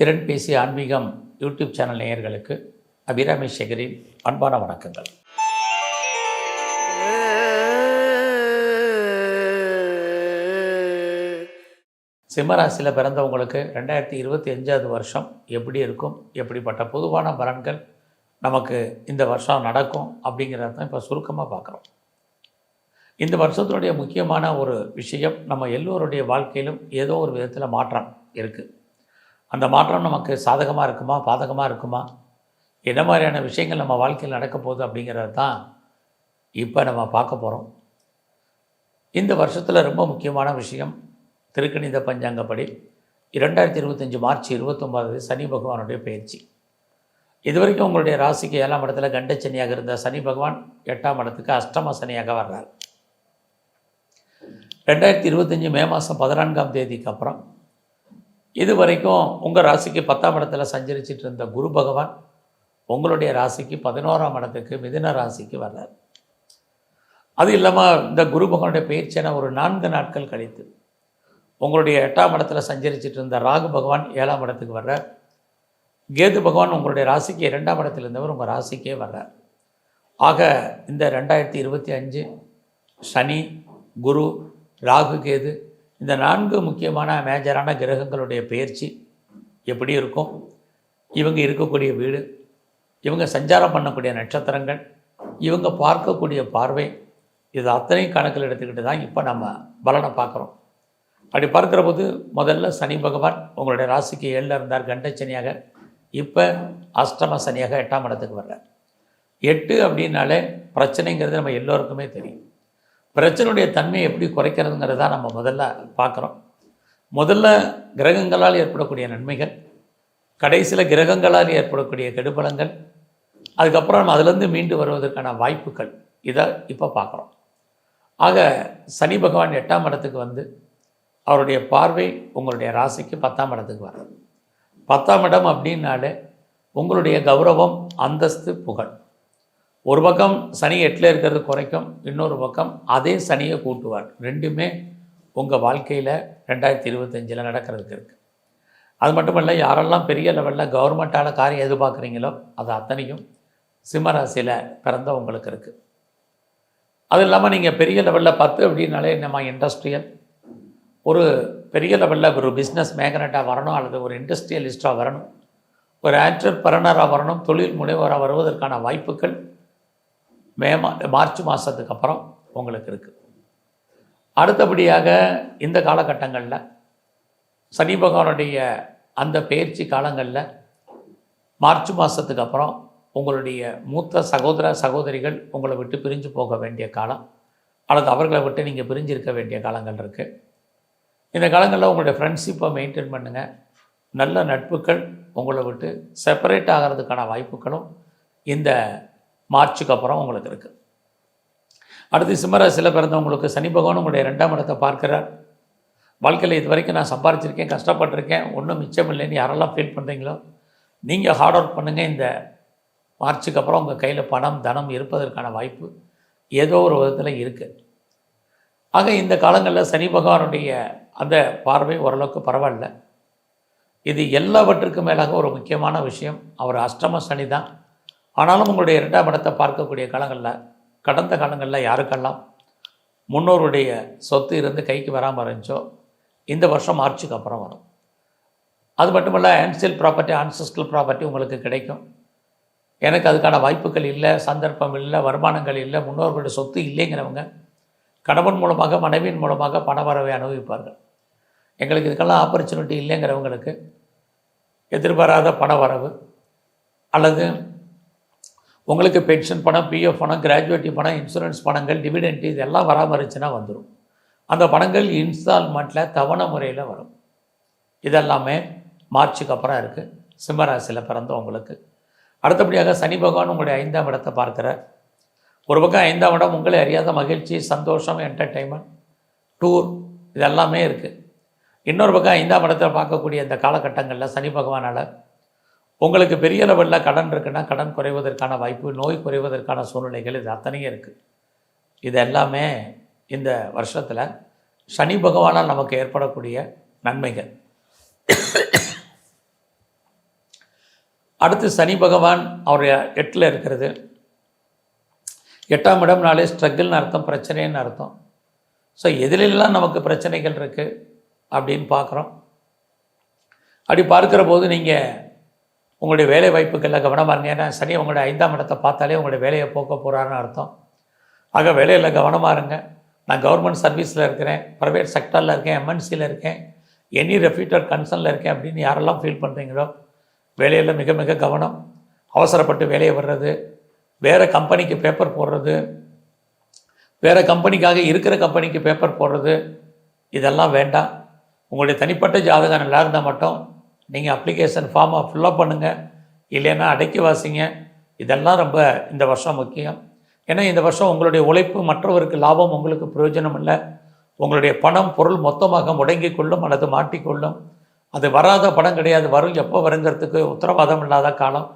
திறன் பேசி ஆன்மீகம் யூடியூப் சேனல் நேயர்களுக்கு அபிராமி சேகரின் அன்பான வணக்கங்கள். சிம்மராசியில் பிறந்தவங்களுக்கு ரெண்டாயிரத்தி இருபத்தி அஞ்சாவது வருஷம் எப்படி இருக்கும்? எப்படிப்பட்ட பொதுவான பலன்கள் நமக்கு இந்த வருஷம் நடக்கும் அப்படிங்கிறத தான் இப்போ சுருக்கமாக பார்க்குறோம். இந்த வருஷத்தினுடைய முக்கியமான ஒரு விஷயம் நம்ம எல்லோருடைய வாழ்க்கையிலும் ஏதோ ஒரு விதத்தில் மாற்றம் இருக்குது அந்த மாற்றம் நமக்கு சாதகமாக இருக்குமா பாதகமாக இருக்குமா? என்ன மாதிரியான விஷயங்கள் நம்ம வாழ்க்கையில் நடக்க போகுது அப்படிங்கிறது தான் இப்போ நம்ம பார்க்க போகிறோம் இந்த வருஷத்தில் ரொம்ப முக்கியமான விஷயம் திருக்கணித பஞ்சாங்கப்படி இரண்டாயிரத்தி இருபத்தஞ்சி மார்ச் இருபத்தொம்பது சனி பகவானுடைய பயிற்சி. இது வரைக்கும் உங்களுடைய ராசிக்கு ஏழாம் இடத்துல கண்டச்சனியாக இருந்த சனி பகவான் எட்டாம் இடத்துக்கு அஷ்டம சனியாக வர்றார். ரெண்டாயிரத்தி இருபத்தஞ்சி மே மாதம் பதினான்காம் தேதிக்கு அப்புறம் இது வரைக்கும் உங்கள் ராசிக்கு பத்தாம் இடத்துல சஞ்சரிச்சிட்டு இருந்த குரு பகவான் உங்களுடைய ராசிக்கு பதினோராம் இடத்துக்கு மிதுன ராசிக்கு வர்றார். அது இல்லாமல் இந்த குரு பகவானுடைய பயிற்சியான ஒரு நான்கு நாட்கள் கழித்து உங்களுடைய எட்டாம் இடத்துல சஞ்சரிச்சிட்டு இருந்த ராகு பகவான் ஏழாம் இடத்துக்கு வர்றார். கேது பகவான் உங்களுடைய ராசிக்கு இரண்டாம் இடத்துல இருந்தவர் உங்கள் ராசிக்கே வர்றார். ஆக இந்த ரெண்டாயிரத்தி இருபத்தி அஞ்சு சனி குரு ராகு கேது இந்த நான்கு முக்கியமான மேஜரான கிரகங்களுடைய பயிற்சி எப்படி இருக்கும்? இவங்க இருக்கக்கூடிய வீடு இவங்க சஞ்சாரம் பண்ணக்கூடிய நட்சத்திரங்கள் இவங்க பார்க்கக்கூடிய பார்வை இது அத்தனையும் கணக்கில் எடுத்துக்கிட்டு தான் இப்போ நம்ம பலனை பார்க்குறோம். அப்படி பார்க்குற போது முதல்ல சனி பகவான் உங்களுடைய ராசிக்கு ஏழில் இருந்தார் கண்ட சனியாக. இப்போ அஷ்டம சனியாக எட்டாம் இடத்துக்கு வர்றார். எட்டு அப்படின்னாலே பிரச்சனைங்கிறது நம்ம எல்லோருக்குமே தெரியும். பிரச்சனையுடைய தன்மையை எப்படி குறைக்கிறதுங்கிறத நம்ம முதல்ல பார்க்குறோம். முதல்ல கிரகங்களால் ஏற்படக்கூடிய நன்மைகள் கடைசியில் கிரகங்களால் ஏற்படக்கூடிய கெடுபலங்கள் அதுக்கப்புறம் நம்ம அதிலேருந்து மீண்டு வருவதற்கான வாய்ப்புகள் இதை இப்போ பார்க்குறோம். ஆக சனி பகவான் எட்டாம் இடத்துக்கு வந்து அவருடைய பார்வை உங்களுடைய ராசிக்கு பத்தாம் இடத்துக்கு வர்றது பத்தாம் இடம் அப்படின்னாலே உங்களுடைய கௌரவம் அந்தஸ்து புகழ். ஒரு பக்கம் சனி எட்டில் இருக்கிறது குறைக்கும் இன்னொரு பக்கம் அதே சனியை கூட்டுவார். ரெண்டுமே உங்கள் வாழ்க்கையில் ரெண்டாயிரத்தி இருபத்தஞ்சில் நடக்கிறதுக்கு இருக்குது அது மட்டும் இல்லை யாரெல்லாம் பெரிய லெவலில் கவர்மெண்ட்டால் காரியம் எதிர்பார்க்குறீங்களோ அது அத்தனையும் சிம்மராசியில் பிறந்த உங்களுக்கு இருக்குது அது இல்லாமல் நீங்கள் பெரிய லெவலில் பத்து அப்படின்னாலே நம்ம இண்டஸ்ட்ரியல் ஒரு பெரிய லெவலில் ஒரு பிஸ்னஸ் மேக்னட்டாக வரணும் அல்லது ஒரு இண்டஸ்ட்ரியலிஸ்ட்டாக வரணும் ஒரு ஆண்டர்பரனராக வரணும் தொழில் முனைவராக வருவதற்கான வாய்ப்புகள் மே மா மார்ச் மாதத்துக்கு அப்புறம் உங்களுக்கு இருக்குது அடுத்தபடியாக இந்த காலகட்டங்களில் சனி பகவானுடைய அந்த பயிற்சி காலங்களில் மார்ச் மாதத்துக்கு அப்புறம் உங்களுடைய மூத்த சகோதர சகோதரிகள் உங்களை விட்டு பிரிஞ்சு போக வேண்டிய காலம் அல்லது அவர்களை விட்டு நீங்கள் பிரிஞ்சிருக்க வேண்டிய காலங்கள் இருக்குது இந்த காலங்களில் உங்களுடைய ஃப்ரெண்ட்ஷிப்பை மெயின்டைன் பண்ணுங்கள் நல்ல நட்புகள் உங்களை விட்டு செப்பரேட் ஆகிறதுக்கான வாய்ப்புகளும் இந்த மார்ச்சுக்கு அப்புறம் உங்களுக்கு இருக்குது அடுத்து சிம்மராசியில் பிறந்தவங்களுக்கு சனி பகவான் உங்களுடைய ரெண்டாம் இடத்தை பார்க்குறார். வாழ்க்கையில் இது வரைக்கும் நான் சம்பாரிச்சிருக்கேன் கஷ்டப்பட்டிருக்கேன் ஒன்றும் மிச்சம் இல்லைன்னு யாரெல்லாம் ஃபீல் பண்ணுறீங்களோ நீங்கள் ஹார்ட் ஒர்க் பண்ணுங்கள் இந்த மார்ச்சுக்கு அப்புறம் உங்கள் கையில் பணம் தனம் இருப்பதற்கான வாய்ப்பு ஏதோ ஒரு விதத்தில் இருக்குது ஆக இந்த காலங்களில் சனி பகவானுடைய அந்த பார்வை ஓரளவுக்கு பரவாயில்ல. இது எல்லாவற்றுக்கும் மேலாக ஒரு முக்கியமான விஷயம். அவர் அஷ்டம சனி தான். ஆனாலும் உங்களுடைய இரண்டாம் இடத்தை பார்க்கக்கூடிய காலங்களில் கடந்த காலங்களில் யாருக்கெல்லாம் முன்னோருடைய சொத்து இருந்து கைக்கு வராமல் இருந்துச்சோ இந்த வருஷம் மார்ச்சுக்கு அப்புறம் வரும். அது மட்டுமல்ல ஆன்சியல் ப்ராப்பர்ட்டி ஆன்சஸ்டல் ப்ராப்பர்ட்டி உங்களுக்கு கிடைக்கும். எனக்கு அதுக்கான வாய்ப்புகள் இல்லை சந்தர்ப்பம் இல்லை வருமானங்கள் இல்லை முன்னோர்களுடைய சொத்து இல்லைங்கிறவங்க கணவன் மூலமாக மனைவியின் மூலமாக பண வரவை அனுபவிப்பார்கள். எங்களுக்கு இதுக்கெல்லாம் ஆப்பர்ச்சுனிட்டி இல்லைங்கிறவங்களுக்கு எதிர்பாராத பண வரவு அல்லது உங்களுக்கு பென்ஷன் பணம் பிஎஃப் பணம் கிராஜுவேட்டி பணம் இன்சூரன்ஸ் பணங்கள் டிவிடெண்ட் இதெல்லாம் வராமல் இருந்துச்சுன்னா வந்துடும் அந்த பணங்கள் இன்ஸ்டால்மெண்ட்டில் தவணை முறையில் வரும். இதெல்லாமே மார்ச்சுக்கு அப்புறம் இருக்குது சிம்மராசியில் பிறந்தவங்களுக்கு அடுத்தபடியாக சனி பகவான் உங்களுடைய ஐந்தாம் இடத்தை பார்க்குற ஒரு பக்கம் ஐந்தாம் இடம் உங்களை அறியாத மகிழ்ச்சி சந்தோஷம் என்டர்டெயின்மெண்ட் டூர் இதெல்லாமே இருக்குது இன்னொரு பக்கம் ஐந்தாம் இடத்தை பார்க்கக்கூடிய இந்த காலகட்டங்களில் சனி பகவானால் உங்களுக்கு பெரிய லெவலில் கடன் இருக்குன்னா கடன் குறைவதற்கான வாய்ப்பு நோய் குறைவதற்கான சூழ்நிலைகள் இது அத்தனையும் இருக்குது இது எல்லாமே இந்த வருஷத்தில் சனி பகவானால் நமக்கு ஏற்படக்கூடிய நன்மைகள். அடுத்து சனி பகவான் அவருடைய எட்டில் இருக்கிறது. எட்டாம் இடம் நாளே ஸ்ட்ரகிள்னு அர்த்தம் பிரச்சனைன்னு அர்த்தம். ஸோ எதிலெல்லாம் நமக்கு பிரச்சனைகள் இருக்குது அப்படின்னு பார்க்குறோம். அப்படி பார்க்குற போது நீங்கள் உங்களுடைய வேலை வாய்ப்புகளில் கவனமாக இருங்க. ஏன்னா சனி உங்களுடைய ஐந்தாம் இடத்தை பார்த்தாலே உங்களுடைய வேலையை போக்க போகிறாருன்னு அர்த்தம். ஆக வேலையில் கவனமாக இருங்க. நான் கவர்மெண்ட் சர்வீஸில் இருக்கிறேன். ப்ரைவேட் செக்டரில் இருக்கேன். எம்என்சியில் இருக்கேன். எனி ரெஃப்யூட்டர் கன்சர்னில் இருக்கேன் அப்படின்னு யாரெல்லாம் ஃபீல் பண்ணுறீங்களோ வேலையில் மிக மிக கவனம். அவசரப்பட்டு வேலையை வர்றது. வேறு கம்பெனிக்கு பேப்பர் போடுறது. வேறு கம்பெனிக்காக இருக்கிற கம்பெனிக்கு பேப்பர் போடுறது. இதெல்லாம் வேண்டாம். உங்களுடைய தனிப்பட்ட ஜாதகம் நல்லா இருந்தால் மட்டும் நீங்கள் அப்ளிகேஷன் ஃபார்மை ஃபில்லப் பண்ணுங்கள் இல்லைன்னா அடக்கி வாசிங்க. இதெல்லாம் ரொம்ப இந்த வருஷம் முக்கியம். ஏன்னா இந்த வருஷம் உங்களுடைய உழைப்பு மற்றவருக்கு லாபம் உங்களுக்கு பிரயோஜனம் இல்லை. உங்களுடைய பணம் பொருள் மொத்தமாக முடங்கிக் கொள்ளும் அல்லது மாட்டிக்கொள்ளும் அது வராத படம் கிடையாது. வரும் எப்போ வருங்கிறதுக்கு உத்தரவாதம் இல்லாத காலம்.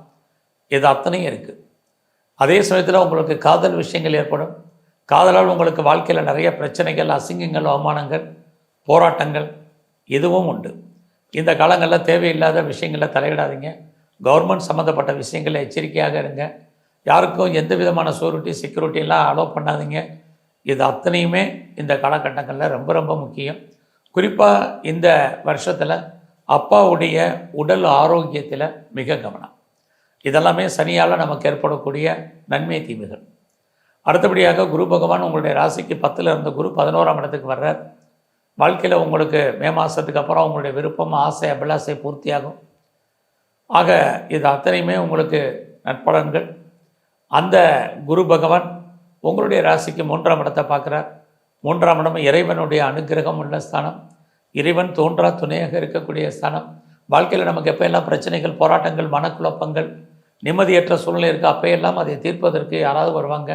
இது அத்தனையும் இருக்குது அதே சமயத்தில் உங்களுக்கு காதல் விஷயங்கள் ஏற்படும். காதலால் உங்களுக்கு வாழ்க்கையில் நிறைய பிரச்சனைகள் அசிங்கங்கள் அவமானங்கள் போராட்டங்கள் இதுவும் உண்டு. இந்த காலங்களில் தேவையில்லாத விஷயங்களில் தலையிடாதீங்க. கவர்மெண்ட் சம்மந்தப்பட்ட விஷயங்களில் எச்சரிக்கையாக இருங்க. யாருக்கும் எந்த விதமான சூரிட்டி செக்யூரிட்டியெல்லாம் அலோவ் பண்ணாதீங்க. இது அத்தனையுமே இந்த காலகட்டங்களில் ரொம்ப ரொம்ப முக்கியம். குறிப்பாக இந்த வருஷத்தில் அப்பாவுடைய உடல் ஆரோக்கியத்தில் மிக கவனம். இதெல்லாமே சனியால் நமக்கு ஏற்படக்கூடிய நன்மை தீமைகள். அடுத்தபடியாக குரு பகவான் உங்களுடைய ராசிக்கு பத்தில் இருந்த குரு பதினோராம் இடத்துக்கு வர்றார். வாழ்க்கையில் உங்களுக்கு மே மாதத்துக்கு அப்புறம் உங்களுடைய விருப்பம் ஆசை அபிலாசை பூர்த்தியாகும். ஆக இது அத்தனையுமே உங்களுக்கு நற்பலன்கள். அந்த குரு பகவான் உங்களுடைய ராசிக்கு மூன்றாம் இடத்தை பார்க்குறார். மூன்றாம் இடம் இறைவனுடைய அனுகிரகம் உள்ள ஸ்தானம். இறைவன் தோன்றா துணையாக இருக்கக்கூடிய ஸ்தானம். வாழ்க்கையில் நமக்கு எப்போயெல்லாம் பிரச்சனைகள் போராட்டங்கள் மனக்குழப்பங்கள் நிம்மதியற்ற சூழ்நிலை இருக்குது அப்போயெல்லாம் அதை தீர்ப்பதற்கு யாராவது வருவாங்க.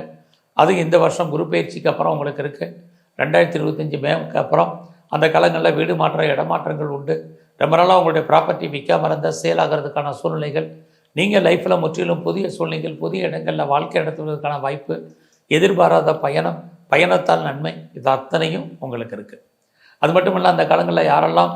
அது இந்த வருஷம் குரு பயிற்சிக்கு அப்புறம் உங்களுக்கு இருக்குது ரெண்டாயிரத்தி இருபத்தஞ்சி மேக்கு அப்புறம் அந்த காலங்களில் வீடு மாற்ற இடமாற்றங்கள் உண்டு. ரொம்ப நாளாக உங்களுடைய ப்ராப்பர்ட்டி விற்காம இருந்தால் சேல் ஆகிறதுக்கான சூழ்நிலைகள். நீங்கள் லைஃப்பில் முற்றிலும் புதிய சூழ்நிலைகள் புதிய இடங்களில் வாழ்க்கை நடத்துவதற்கான வாய்ப்பு எதிர்பாராத பயணம் பயணத்தால் நன்மை இது அத்தனையும் உங்களுக்கு இருக்குது அது மட்டும் இல்லை அந்த காலங்களில் யாரெல்லாம்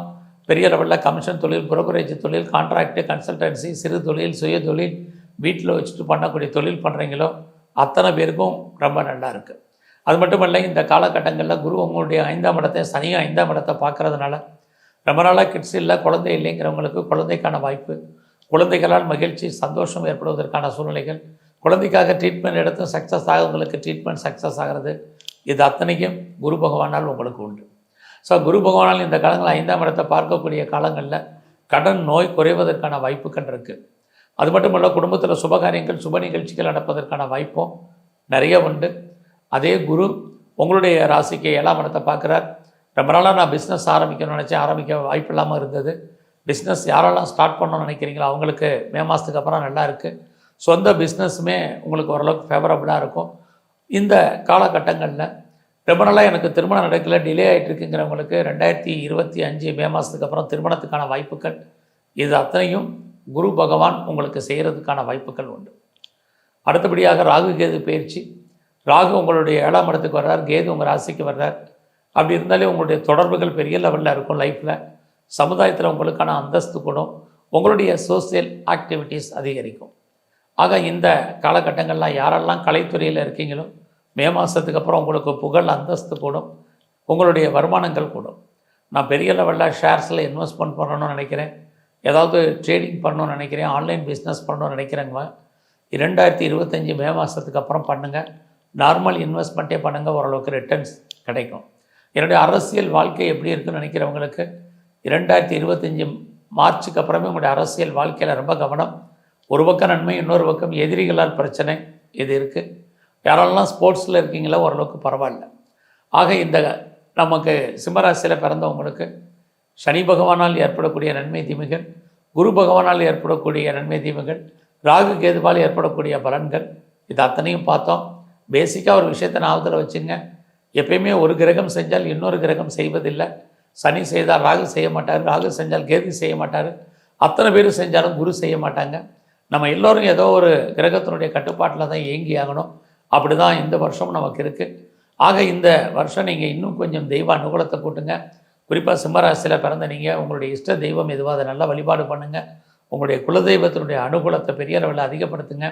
பெரிய லெவலில் கமிஷன் தொழில் புரோக்கரேஜ் தொழில் கான்ட்ராக்டு கன்சல்டன்சி சிறு தொழில் சுய தொழில் வீட்டில் வச்சுட்டு பண்ணக்கூடிய தொழில் பண்ணுறீங்களோ அத்தனை பேருக்கும் ரொம்ப நல்லா இருக்குது அது மட்டும் இல்லை இந்த காலகட்டங்களில் குரு உங்களுடைய ஐந்தாம் இடத்தை சனியும் ஐந்தாம் இடத்தை பார்க்கறதுனால ரொம்ப நாளாக கிட்ஸ் இல்லை குழந்தை இல்லைங்கிறவங்களுக்கு குழந்தைக்கான வாய்ப்பு குழந்தைகளால் மகிழ்ச்சி சந்தோஷம் ஏற்படுவதற்கான சூழ்நிலைகள் குழந்தைக்காக ட்ரீட்மெண்ட் எடுத்து சக்ஸஸ் ஆகவங்களுக்கு ட்ரீட்மெண்ட் சக்ஸஸ் ஆகிறது இது அத்தனைக்கும் குரு பகவானால் உங்களுக்கு உண்டு. ஸோ குரு பகவானால் இந்த காலங்களில் ஐந்தாம் இடத்தை பார்க்கக்கூடிய காலங்களில் கடன் நோய் குறைவதற்கான வாய்ப்புகள் இருக்குது அது மட்டும் இல்லை குடும்பத்தில் சுபகாரியங்கள் சுப நிகழ்ச்சிகள் நடப்பதற்கான வாய்ப்பும் நிறைய உண்டு. அதே குரு உங்களுடைய ராசிக்கு ஏழாம் இடத்தை பார்க்குறார். ரொம்ப நாளாக நான் பிஸ்னஸ் ஆரம்பிக்கணும்னு நினச்சேன். ஆரம்பிக்க வாய்ப்பு இல்லாமல் இருந்தது. பிஸ்னஸ் யாரெல்லாம் ஸ்டார்ட் பண்ணணும்னு நினைக்கிறீங்களோ அவங்களுக்கு மே மாதத்துக்கு அப்புறம் நல்லா இருக்குது சொந்த பிஸ்னஸுமே உங்களுக்கு ஓரளவுக்கு ஃபேவரபுளாக இருக்கும். இந்த காலகட்டங்களில் ரொம்ப நாளாக எனக்கு திருமணம் நடக்கல. டிலே ஆகிட்டுருக்குங்கிறவங்களுக்கு ரெண்டாயிரத்தி இருபத்தி அஞ்சு மே மாதத்துக்கு அப்புறம் திருமணத்துக்கான வாய்ப்புகள். இது அத்தனையும் குரு பகவான் உங்களுக்கு செய்கிறதுக்கான வாய்ப்புகள் உண்டு. அடுத்தபடியாக ராகு கேது பயிற்சி. ராகு உங்களுடைய ஏழாம் இடத்துக்கு வர்றார் கேது உங்கள் ராசிக்கு வர்றார். அப்படி இருந்தாலே உங்களுடைய தொடர்புகள் பெரிய லெவலில் இருக்கும் லைஃப்பில் சமுதாயத்தில் உங்களுக்கான அந்தஸ்து கூடும். உங்களுடைய சோசியல் ஆக்டிவிட்டீஸ் அதிகரிக்கும். ஆக இந்த காலகட்டங்கள்லாம் யாரெல்லாம் கலைத்துறையில் இருக்கீங்களோ மே மாதத்துக்கு அப்புறம் உங்களுக்கு புகழ் அந்தஸ்து கூடும். உங்களுடைய வருமானங்கள் கூடும். நான் பெரிய லெவலில் ஷேர்ஸில் இன்வெஸ்ட்மெண்ட் பண்ணணும்னு நினைக்கிறேன். ஏதாவது ட்ரேடிங் பண்ணணும்னு நினைக்கிறேன் ஆன்லைன் பிஸ்னஸ் பண்ணணும்னு நினைக்கிறேங்க. இரண்டாயிரத்தி இருபத்தஞ்சி மே மாதத்துக்கு அப்புறம் பண்ணுங்கள் நார்மல் இன்வெஸ்ட்மெண்ட்டே பண்ணுங்கள் ஓரளவுக்கு ரிட்டர்ன்ஸ் கிடைக்கும். என்னுடைய அரசியல் வாழ்க்கை எப்படி இருக்குன்னு நினைக்கிறவங்களுக்கு இரண்டாயிரத்தி இருபத்தஞ்சி மார்ச்சுக்கு அப்புறமே உங்களுடைய அரசியல் வாழ்க்கையில் ரொம்ப கவனம். ஒரு பக்கம் நன்மை இன்னொரு பக்கம் எதிரிகளால் பிரச்சனை இது இருக்குது யாரெல்லாம் ஸ்போர்ட்ஸில் இருக்கீங்களோ ஓரளவுக்கு பரவாயில்ல. ஆக இந்த நமக்கு சிம்மராசியில் பிறந்தவங்களுக்கு சனி பகவானால் ஏற்படக்கூடிய நன்மை தீமைகள் குரு பகவானால் ஏற்படக்கூடிய நன்மை தீமைகள் ராகு கேதுவால் ஏற்படக்கூடிய பலன்கள் இது அத்தனையும் பார்த்தோம். பேசிக்காக ஒரு விஷயத்தை ஞாபகத்தில் வச்சுங்க. எப்பயுமே ஒரு கிரகம் செஞ்சால் இன்னொரு கிரகம் செய்வதில்லை. சனி செய்தால் ராகு செய்ய மாட்டார் ராகு செஞ்சால் கேது செய்ய மாட்டார். அத்தனை பேர் செஞ்சாலும் குரு செய்ய மாட்டாங்க. நம்ம எல்லோரும் ஏதோ ஒரு கிரகத்தினுடைய கட்டுப்பாட்டில் தான் இயங்கி ஆகணும். அப்படி தான் இந்த வருஷமும் நமக்கு இருக்குது ஆக இந்த வருஷம் நீங்கள் இன்னும் கொஞ்சம் தெய்வ அனுகூலத்தை கூட்டுங்க. குறிப்பாக சிம்மராசியில் பிறந்த நீங்கள் உங்களுடைய இஷ்ட தெய்வம் எதுவோ அதை நல்லா வழிபாடு பண்ணுங்கள் உங்களுடைய குலதெய்வத்தினுடைய அனுகூலத்தை பெரிய அளவில் அதிகப்படுத்துங்க.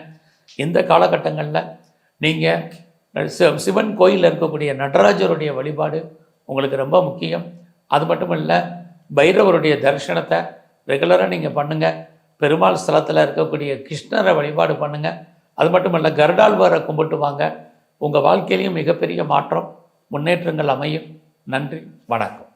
இந்த காலகட்டங்களில் நீங்கள் சிவன் கோயிலில் இருக்கக்கூடிய நடராஜருடைய வழிபாடு உங்களுக்கு ரொம்ப முக்கியம். அது மட்டும் இல்லை பைரவருடைய தரிசனத்தை ரெகுலராக நீங்கள் பண்ணுங்கள் பெருமாள் ஸ்தலத்தில் இருக்கக்கூடிய கிருஷ்ணரை வழிபாடு பண்ணுங்கள் அது மட்டும் இல்லை கருடாழ்வாரை கும்பிட்டு வாங்க. உங்கள் வாழ்க்கையிலையும் மிகப்பெரிய மாற்றம் முன்னேற்றங்கள் அமையும். நன்றி வணக்கம்.